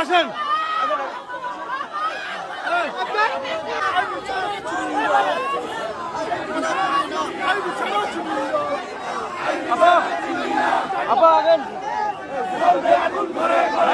আসেন। আপা আপা আগুন ঘরে ঘরে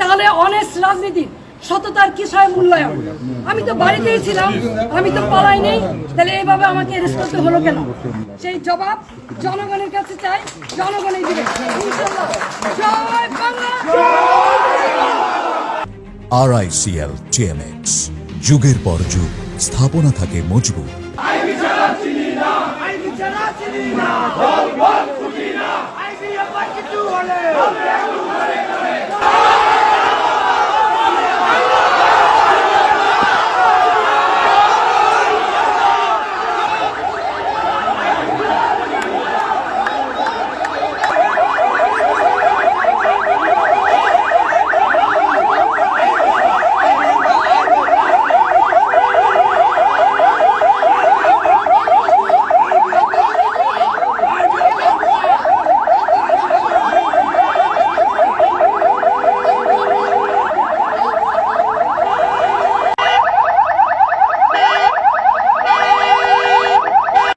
তাহলে অনেস্ট রাজনীতি সততার কিসয় মূল্যায়ন? আমি তো বাড়িতেই ছিলাম আমি তো পালাই নেই তাহলে এইভাবে আমাকে অ্যারেস্ট করতে হলো কেন? সেই জবাব জনগণের কাছে চাই জনগণই দিবে বাংলা! আরআইসিএল টিএমএক্স যুগের পর যুগ স্থাপনা থাকে মজবুত।